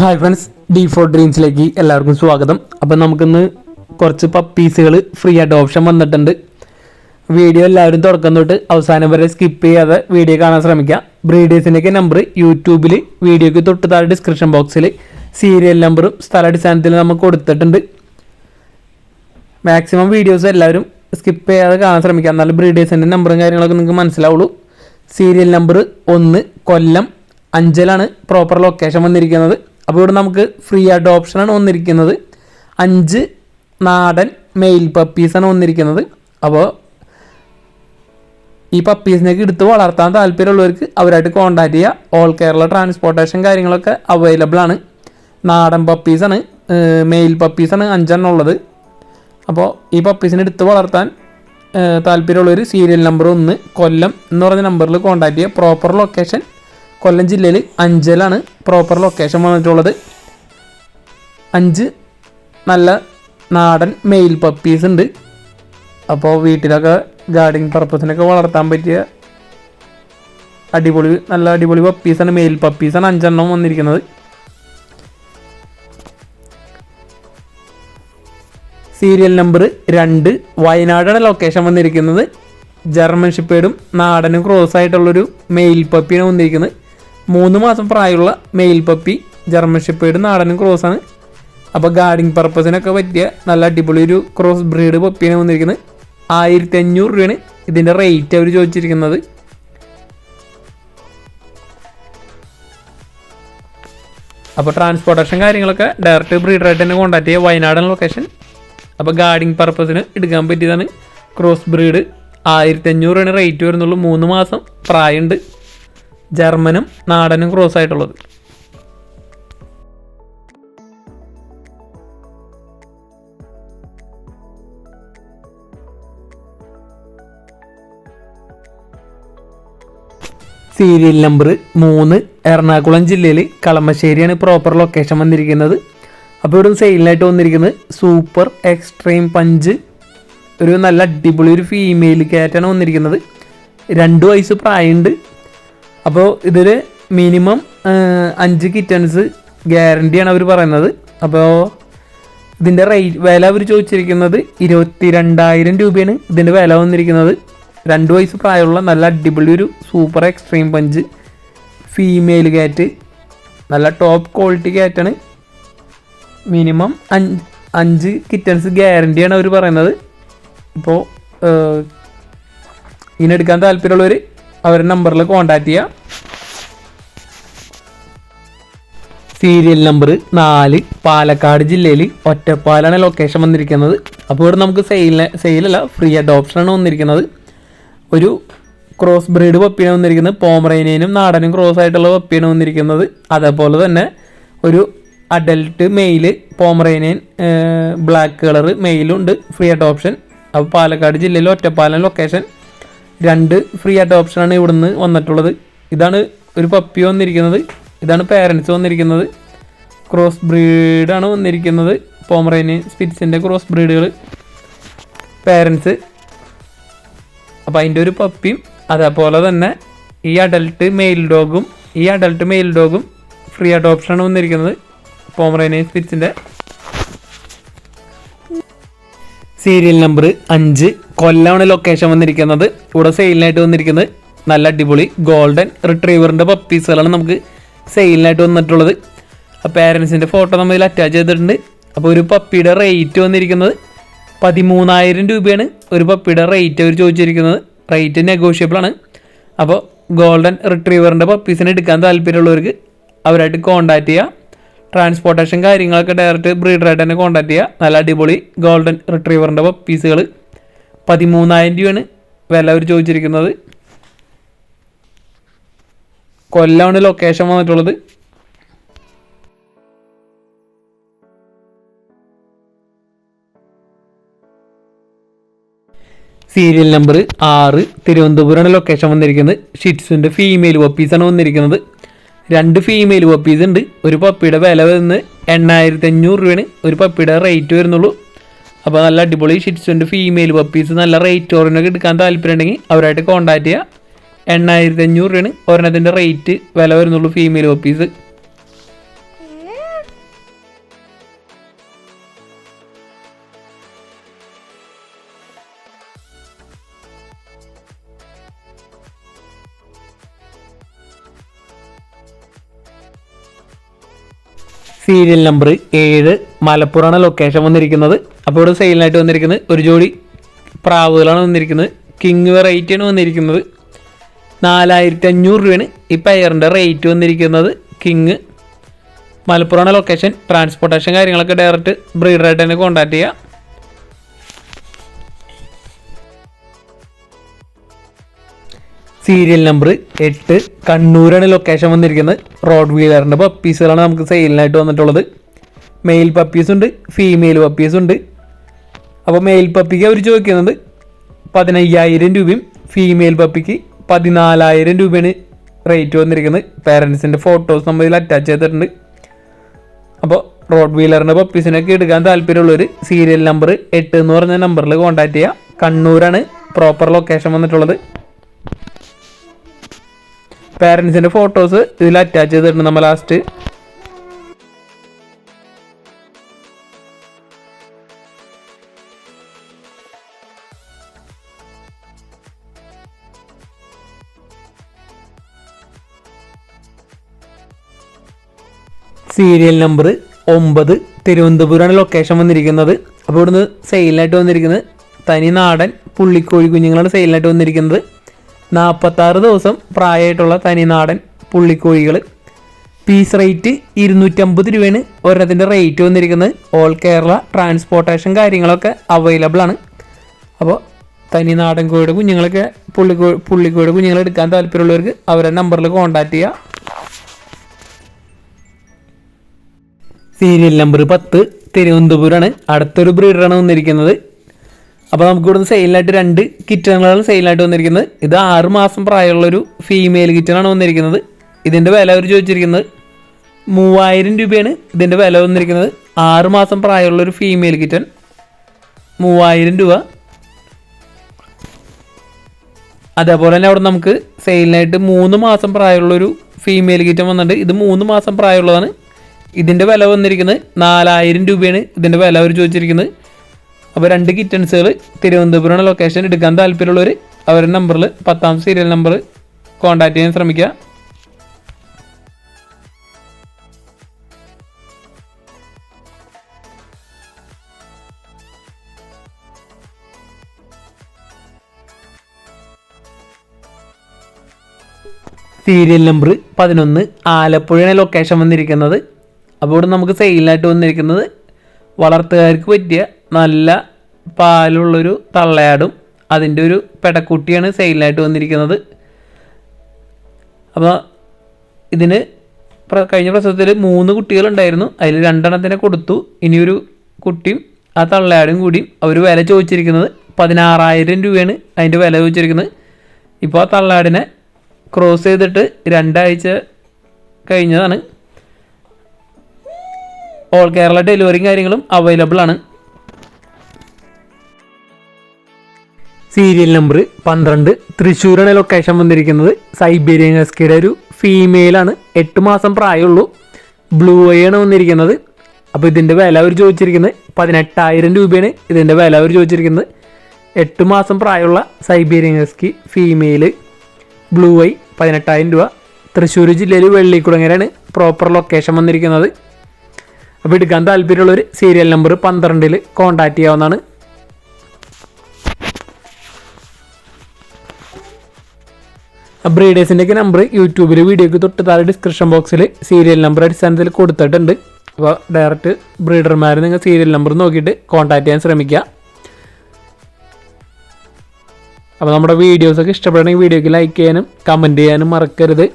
Hi friends D four ഡ്രീംസിലേക്ക് എല്ലാവർക്കും സ്വാഗതം. അപ്പം നമുക്കിന്ന് കുറച്ച് പപ്പീസുകൾ ഫ്രീ ആയിട്ട് ഓപ്ഷൻ വന്നിട്ടുണ്ട്. വീഡിയോ എല്ലാവരും തുടക്കം തൊട്ട് അവസാനം വരെ സ്കിപ്പ് ചെയ്യാതെ വീഡിയോ കാണാൻ ശ്രമിക്കുക ബ്രീഡേഴ്സിന്റെയൊക്കെ നമ്പർ യൂട്യൂബിൽ വീഡിയോയ്ക്ക് തൊട്ട് താഴെ ഡിസ്ക്രിപ്ഷൻ ബോക്സിൽ സീരിയൽ നമ്പറും സ്ഥലാടിസ്ഥാനത്തിൽ നമുക്ക് കൊടുത്തിട്ടുണ്ട്. മാക്സിമം വീഡിയോസ് എല്ലാവരും സ്കിപ്പ് ചെയ്യാതെ കാണാൻ ശ്രമിക്കുക എന്നാലും ബ്രീഡേഴ്സിന്റെ നമ്പറും കാര്യങ്ങളൊക്കെ നിങ്ങൾക്ക് മനസ്സിലാവുള്ളൂ. സീരിയൽ നമ്പർ ഒന്ന് കൊല്ലം അഞ്ചലാണ് പ്രോപ്പർ ലൊക്കേഷൻ വന്നിരിക്കുന്നത്. അപ്പോൾ ഇവിടെ നമുക്ക് ഫ്രീ ആയിട്ട് ഓപ്ഷനാണ് വന്നിരിക്കുന്നത്. അഞ്ച് നാടൻ മെയിൽ പപ്പീസാണ് വന്നിരിക്കുന്നത്. അപ്പോൾ ഈ പപ്പീസിനൊക്കെ എടുത്ത് വളർത്താൻ താല്പര്യമുള്ളവർക്ക് അവരായിട്ട് കോൺടാക്ട് ചെയ്യുക ഓൾ കേരള ട്രാൻസ്പോർട്ടേഷൻ കാര്യങ്ങളൊക്കെ അവൈലബിൾ ആണ്. നാടൻ പപ്പീസാണ് മെയിൽ പപ്പീസാണ് അഞ്ചെണ്ണം ഉള്ളത്. അപ്പോൾ ഈ പപ്പീസിനെ എടുത്ത് വളർത്താൻ താല്പര്യമുള്ളവർ സീരിയൽ നമ്പർ ഒന്ന് കൊല്ലം എന്ന് പറഞ്ഞ നമ്പറിൽ കോൺടാക്ട് ചെയ്യുക പ്രോപ്പർ ലൊക്കേഷൻ കൊല്ലം ജില്ലയിൽ അഞ്ചലാണ് പ്രോപ്പർ ലൊക്കേഷൻ വന്നിട്ടുള്ളത്. അഞ്ച് നല്ല നാടൻ മെയിൽ പപ്പീസ് ഉണ്ട്. അപ്പോൾ വീട്ടിലൊക്കെ ഗാർഡിങ് പർപ്പസിനൊക്കെ വളർത്താൻ പറ്റിയ അടിപൊളി നല്ല അടിപൊളി പപ്പീസാണ് മെയിൽ പപ്പീസാണ് അഞ്ചെണ്ണം വന്നിരിക്കുന്നത്. സീരിയൽ നമ്പർ രണ്ട് വയനാടാണ് ലൊക്കേഷൻ വന്നിരിക്കുന്നത്. ജർമ്മൻ ഷിപ്പേഡും നാടനും ക്രോസ് ആയിട്ടുള്ളൊരു മെയിൽ പപ്പിയാണ് വന്നിരിക്കുന്നത്. മൂന്ന് മാസം പ്രായമുള്ള മെയിൽ പപ്പി ജർമ്മൻ ഷെപ്പേഡ് നാടനും ആണ്. അപ്പോൾ ഗാർഡിങ് പർപ്പസിനൊക്കെ പറ്റിയ നല്ല അടിപൊളി ഒരു ക്രോസ് ബ്രീഡ് പപ്പിയാണ് വന്നിരിക്കുന്നത്. ആയിരത്തി അഞ്ഞൂറ് രൂപയാണ് ഇതിന്റെ റേറ്റ് അവർ ചോദിച്ചിരിക്കുന്നത്. അപ്പോൾ ട്രാൻസ്പോർട്ടേഷൻ കാര്യങ്ങളൊക്കെ ഡയറക്റ്റ് ബ്രീഡറായിട്ട് തന്നെ കോൺടാക്ട് ചെയ്യുക വയനാടൻ ലൊക്കേഷൻ അപ്പോൾ ഗാർഡിങ് പർപ്പസിന് എടുക്കാൻ പറ്റിയതാണ് ക്രോസ് ബ്രീഡ് ആയിരത്തി രൂപയാണ് റേറ്റ് വരുന്നുള്ളൂ. മൂന്ന് മാസം പ്രായമുണ്ട്. ജർമ്മനും നാടനും ക്രോസ് ആയിട്ടുള്ളത്. സീരിയൽ നമ്പർ മൂന്ന് എറണാകുളം ജില്ലയിൽ കളമശ്ശേരിയാണ് പ്രോപ്പർ ലൊക്കേഷൻ വന്നിരിക്കുന്നത്. അപ്പോൾ ഇവിടെ സെയിലിനായിട്ട് വന്നിരിക്കുന്നത് സൂപ്പർ എക്സ്ട്രീം പഞ്ച് ഒരു നല്ല അടിപൊളി ഒരു ഫീമെയിൽ കാറ്റാണ് വന്നിരിക്കുന്നത്. രണ്ട് വയസ്സ് പ്രായമുണ്ട്. അപ്പോൾ ഇതിൽ മിനിമം അഞ്ച് കിറ്റൻസ് ഗ്യാരണ്ടിയാണ് അവർ പറയുന്നത്. അപ്പോൾ ഇതിന്റെ റേറ്റ് വില അവർ ചോദിച്ചിരിക്കുന്നത് ഇരുപത്തി രണ്ടായിരം രൂപയാണ് ഇതിന്റെ വില വന്നിരിക്കുന്നത്. രണ്ട് വയസ്സ് പ്രായമുള്ള നല്ല അടിപൊളി ഒരു സൂപ്പർ എക്സ്ട്രീം പഞ്ച് ഫീമെയിൽ കാറ്റ് നല്ല ടോപ്പ് ക്വാളിറ്റി കാറ്റാണ് മിനിമം അഞ്ച് അഞ്ച് കിറ്റൻസ് ഗ്യാരണ്ടിയാണ് അവർ പറയുന്നത്. ഇപ്പോൾ ഇതിനെടുക്കാൻ താല്പര്യമുള്ളവർ അവരുടെ നമ്പറിൽ കോൺടാക്ട് ചെയ്യുക സീരിയൽ നമ്പർ നാല് പാലക്കാട് ജില്ലയിൽ ഒറ്റപ്പാലാണ് ലൊക്കേഷൻ വന്നിരിക്കുന്നത്. അപ്പോൾ ഇവിടെ നമുക്ക് സെയിലിന് സെയിലല്ല ഫ്രീ അഡോപ്ഷൻ ആണ് വന്നിരിക്കുന്നത്. ഒരു ക്രോസ് ബ്രീഡ് പപ്പിയാണ് വന്നിരിക്കുന്നത്. പോമറേനിയനും നാടനും ക്രോസ് ആയിട്ടുള്ള പപ്പിയാണ് വന്നിരിക്കുന്നത്. അതേപോലെ തന്നെ ഒരു adult male Pomeranian black colour മെയിലും ഉണ്ട്. ഫ്രീ അഡോപ്ഷൻ അപ്പോൾ പാലക്കാട് ജില്ലയിൽ ഒറ്റപ്പാലം ലൊക്കേഷൻ രണ്ട് ഫ്രീ ആയിട്ട് ഓപ്ഷനാണ് ഇവിടുന്ന് വന്നിട്ടുള്ളത്. ഇതാണ് ഒരു പപ്പി വന്നിരിക്കുന്നത്. ഇതാണ് പേരൻസ് വന്നിരിക്കുന്നത്. ക്രോസ് ബ്രീഡാണ് വന്നിരിക്കുന്നത്. പോമറേനിയൻ സ്പിറ്റ്സിന്റെ ക്രോസ് ബ്രീഡുകൾ പേരൻസ് അപ്പോൾ അതിന്റെ ഒരു പപ്പിയും അതേപോലെ തന്നെ ഈ അഡൽട്ട് മെയിൽ ഡോഗും ഈ അഡൽട്ട് മെയിൽ ഡോഗും ഫ്രീ അഡോപ്ഷനാണ് വന്നിരിക്കുന്നത്. പോമറേനിയൻ സ്പിറ്റ്സിന്റെ സീരിയൽ നമ്പർ അഞ്ച്. കൊല്ലമാണ് ലൊക്കേഷൻ വന്നിരിക്കുന്നത്. ഇവിടെ സെയിലിനായിട്ട് വന്നിരിക്കുന്നത്. നല്ല അടിപൊളി ഗോൾഡൻ റിട്രീവറിന്റെ പപ്പീസുകളാണ് നമുക്ക് സെയിലിനായിട്ട് വന്നിട്ടുള്ളത്. പേരൻസിന്റെ ഫോട്ടോ നമ്മൾ ഇതിൽ അറ്റാച്ച് ചെയ്തിട്ടുണ്ട്. അപ്പോൾ ഒരു പപ്പിയുടെ റേറ്റ് വന്നിരിക്കുന്നത് പതിമൂന്നായിരം രൂപയാണ്. ഒരു പപ്പിയുടെ റേറ്റ് അവർ ചോദിച്ചിരിക്കുന്നത്. റേറ്റ് നെഗോഷ്യബിൾ ആണ്. അപ്പോൾ ഗോൾഡൻ റിട്രീവറിന്റെ പപ്പീസിനെ എടുക്കാൻ താല്പര്യമുള്ളവർക്ക് അവരായിട്ട് കോൺടാക്ട് ചെയ്യുക ട്രാൻസ്പോർട്ടേഷൻ കാര്യങ്ങളൊക്കെ ഡയറക്റ്റ് ബ്രീഡറായിട്ട് തന്നെ കോൺടാക്ട് ചെയ്യുക നല്ല അടിപൊളി ഗോൾഡൻ റിട്രീവറിന്റെ പീസുകൾ പതിമൂന്നായിരം രൂപയാണ് വില അവർ ചോദിച്ചിരിക്കുന്നത്. കൊല്ലമാണ് ലൊക്കേഷൻ വന്നിട്ടുള്ളത്. സീരിയൽ നമ്പർ ആറ് തിരുവനന്തപുരമാണ് ലൊക്കേഷൻ വന്നിരിക്കുന്നത്. ഷിറ്റ്സിന്റെ ഫീമെയിൽ പപ്പീസാണ് വന്നിരിക്കുന്നത്. രണ്ട് ഫീമെയിൽ പപ്പീസ് ഉണ്ട്. ഒരു പപ്പിയുടെ വില വരുന്നത് എണ്ണായിരത്തി അഞ്ഞൂറ് രൂപയാണ്. ഒരു പപ്പിയുടെ റേറ്റ് വരുന്നുള്ളൂ. അപ്പോൾ നല്ല അടിപൊളി ഷിറ്റ്സുണ്ട് ഫീമെയിൽ പപ്പീസ് നല്ല റേറ്റ് ഓറിനൊക്കെ എടുക്കാൻ താല്പര്യം ഉണ്ടെങ്കിൽ അവരായിട്ട് കോൺടാക്ട് ചെയ്യുക എണ്ണായിരത്തി അഞ്ഞൂറ് രൂപയാണ്. ഒരെണ്ണത്തിന്റെ റേറ്റ് വില വരുന്നുള്ളൂ ഫീമെയിൽ പപ്പീസ് സീരിയൽ നമ്പർ ഏഴ് മലപ്പുറമാണ് ലൊക്കേഷൻ വന്നിരിക്കുന്നത്. അപ്പോൾ ഇവിടെ സെയിലിനായിട്ട് വന്നിരിക്കുന്നത് ഒരു ജോഡി പ്രാവുകളാണ് വന്നിരിക്കുന്നത്. കിങ് വെറൈറ്റി ആണ് വന്നിരിക്കുന്നത്. നാലായിരത്തി അഞ്ഞൂറ് രൂപയാണ് ഈ പയറിന്റെ റേറ്റ് വന്നിരിക്കുന്നത്. കിങ് മലപ്പുറമാണ് ലൊക്കേഷൻ ട്രാൻസ്പോർട്ടേഷൻ കാര്യങ്ങളൊക്കെ ഡയറക്റ്റ് ബ്രീഡറായിട്ട് തന്നെ കോൺടാക്ട് ചെയ്യുക സീരിയൽ നമ്പർ എട്ട് കണ്ണൂരാണ് ലൊക്കേഷൻ വന്നിരിക്കുന്നത്. റോഡ് വീലറിന്റെ പപ്പീസുകളാണ് നമുക്ക് സെയിലിനായിട്ട് വന്നിട്ടുള്ളത്. മെയിൽ പപ്പീസ് ഉണ്ട് ഫീമെയിൽ പപ്പീസ് ഉണ്ട്. അപ്പോൾ മെയിൽ പപ്പിക്ക് അവർ ചോദിക്കുന്നത് പതിനയ്യായിരം രൂപയും ഫീമെയിൽ പപ്പിക്ക് പതിനാലായിരം രൂപയാണ് റേറ്റ് വന്നിരിക്കുന്നത്. പേരൻസിന്റെ ഫോട്ടോസ് നമ്മൾ ഇതിൽ അറ്റാച്ച് ചെയ്തിട്ടുണ്ട്. അപ്പോൾ റോഡ് വീലറിന്റെ പപ്പീസിനൊക്കെ എടുക്കാൻ താല്പര്യമുള്ളവർ സീരിയൽ നമ്പർ എട്ട് എന്ന് പറഞ്ഞ നമ്പറിൽ കോൺടാക്റ്റ് ചെയ്യുക. കണ്ണൂരാണ് പ്രോപ്പർ ലൊക്കേഷൻ വന്നിട്ടുള്ളത്. പാരൻസിന്റെ ഫോട്ടോസ് ഇതിൽ അറ്റാച്ച് ചെയ്തിട്ടുണ്ട് നമ്മൾ ലാസ്റ്റ് സീരിയൽ നമ്പർ ഒമ്പത് തിരുവനന്തപുരമാണ് ലൊക്കേഷൻ വന്നിരിക്കുന്നത്. അപ്പോൾ ഇവിടുന്ന് സെയിലിനായിട്ട് വന്നിരിക്കുന്നത് തനി നാടൻ പുള്ളിക്കോഴി കുഞ്ഞുങ്ങളാണ് സെയിലിനായിട്ട് വന്നിരിക്കുന്നത്. നാൽപ്പത്താറ് ദിവസം പ്രായമായിട്ടുള്ള തനിനാടൻ പുള്ളിക്കോഴികൾ പീസ് റേറ്റ് ഇരുന്നൂറ്റമ്പത് രൂപയാണ് ഒരെണ്ണത്തിന്റെ റേറ്റ് വന്നിരിക്കുന്നത്. ഓൾ കേരള ട്രാൻസ്പോർട്ടേഷൻ കാര്യങ്ങളൊക്കെ അവൈലബിൾ ആണ്. അപ്പോൾ തനി നാടൻ കോഴിയുടെ കുഞ്ഞുങ്ങളൊക്കെ പുള്ളിക്കോ പുള്ളിക്കോഴിയുടെ കുഞ്ഞുങ്ങൾ എടുക്കാൻ താല്പര്യമുള്ളവർക്ക് അവരുടെ നമ്പറിൽ കോൺടാക്റ്റ് ചെയ്യുക സീരിയൽ നമ്പർ പത്ത് തിരുവനന്തപുരമാണ്. അടുത്തൊരു ബ്രീഡറാണ് വന്നിരിക്കുന്നത്. അപ്പോൾ നമുക്ക് ഇവിടുന്ന് സെയിലായിട്ട് രണ്ട് കിറ്റണുകളാണ് സെയിലായിട്ട് വന്നിരിക്കുന്നത്. ഇത് ആറ് മാസം പ്രായമുള്ളൊരു ഫീമെയിൽ കിറ്റണാണ് വന്നിരിക്കുന്നത്. ഇതിന്റെ വില അവർ ചോദിച്ചിരിക്കുന്നത് മൂവായിരം രൂപയാണ് ഇതിന്റെ വില വന്നിരിക്കുന്നത്. ആറ് മാസം പ്രായമുള്ളൊരു ഫീമെയിൽ കിറ്റൺ മൂവായിരം രൂപ. അതേപോലെ തന്നെ അവിടെ നമുക്ക് സെയിലിനായിട്ട് മൂന്ന് മാസം പ്രായമുള്ളൊരു ഫീമെയിൽ കിറ്റൺ വന്നിട്ടുണ്ട്. ഇത് മൂന്ന് മാസം പ്രായമുള്ളതാണ്. ഇതിന്റെ വില വന്നിരിക്കുന്നത് നാലായിരം രൂപയാണ് ഇതിന്റെ വില അവർ ചോദിച്ചിരിക്കുന്നത്. അപ്പോൾ രണ്ട് കിറ്റൻസുകൾ തിരുവനന്തപുരം ലൊക്കേഷൻ എടുക്കാൻ താല്പര്യമുള്ളവർ അവരുടെ നമ്പറിൽ പത്താം സീരിയൽ നമ്പർ കോൺടാക്ട് ചെയ്യാൻ ശ്രമിക്കുക. സീരിയൽ നമ്പർ പതിനൊന്ന് ആലപ്പുഴയാണ് ലൊക്കേഷൻ വന്നിരിക്കുന്നത്. അപ്പോൾ ഇവിടെ നമുക്ക് സെയിലായിട്ട് വന്നിരിക്കുന്നത് വളർത്തുകാർക്ക് പറ്റിയ നല്ല പാലുള്ളൊരു തള്ളയാടും അതിന്റെ ഒരു പെടക്കുട്ടിയാണ് സെയിലായിട്ട് വന്നിരിക്കുന്നത്. അപ്പോൾ ഇതിന് കഴിഞ്ഞ പ്രസവത്തിൽ മൂന്ന് കുട്ടികളുണ്ടായിരുന്നു. അതിൽ രണ്ടെണ്ണത്തിനെ കൊടുത്തു. ഇനിയൊരു കുട്ടിയും ആ തള്ളയാടും കൂടി അവർ വില ചോദിച്ചിരിക്കുന്നത് പതിനാറായിരം രൂപയാണ് അതിന്റെ വില ചോദിച്ചിരിക്കുന്നത്. ഇപ്പോൾ ആ തള്ളയാടിനെ ക്രോസ് ചെയ്തിട്ട് രണ്ടാഴ്ച കഴിഞ്ഞതാണ്. ഓൾ കേരള ഡെലിവറിയും കാര്യങ്ങളും അവൈലബിൾ ആണ്. സീരിയൽ നമ്പർ പന്ത്രണ്ട്. തൃശ്ശൂരാണ് ലൊക്കേഷൻ വന്നിരിക്കുന്നത്. സൈബീരിയൻ ഹസ്കിയുടെ ഒരു ഫീമെയിലാണ് എട്ട് മാസം പ്രായമുള്ളൂ. ബ്ലൂ ഐ ആണ് വന്നിരിക്കുന്നത്. അപ്പോൾ ഇതിന്റെ വില അവർ ചോദിച്ചിരിക്കുന്നത് പതിനെട്ടായിരം രൂപയാണ്. ഇതിന്റെ വില അവർ ചോദിച്ചിരിക്കുന്നത് എട്ട് മാസം പ്രായമുള്ള Siberian husky female blue eye പതിനെട്ടായിരം രൂപ. തൃശ്ശൂർ ജില്ലയിൽ വെള്ളിക്കുളങ്ങരയാണ് പ്രോപ്പർ ലൊക്കേഷൻ വന്നിരിക്കുന്നത്. അപ്പോൾ എടുക്കാൻ താല്പര്യമുള്ളവർ സീരിയൽ നമ്പർ പന്ത്രണ്ടിൽ കോൺടാക്റ്റ് ചെയ്യാവുന്നതാണ്. ബ്രീഡേഴ്സിന്റെയൊക്കെ നമ്പർ യൂട്യൂബിൽ വീഡിയോക്ക് തൊട്ട് താഴെ ഡിസ്ക്രിപ്ഷൻ ബോക്സിൽ സീരിയൽ നമ്പർ അടിസ്ഥാനത്തിൽ കൊടുത്തിട്ടുണ്ട്. അപ്പോൾ ഡയറക്റ്റ് ബ്രീഡർമാർ നിങ്ങൾ സീരിയൽ നമ്പർ നോക്കിയിട്ട് കോൺടാക്ട് ചെയ്യാൻ ശ്രമിക്കുക. അപ്പോൾ നമ്മുടെ വീഡിയോസൊക്കെ ഇഷ്ടപ്പെടണമെങ്കിൽ വീഡിയോക്ക് ലൈക്ക് ചെയ്യാനും കമന്റ് ചെയ്യാനും മറക്കരുത്.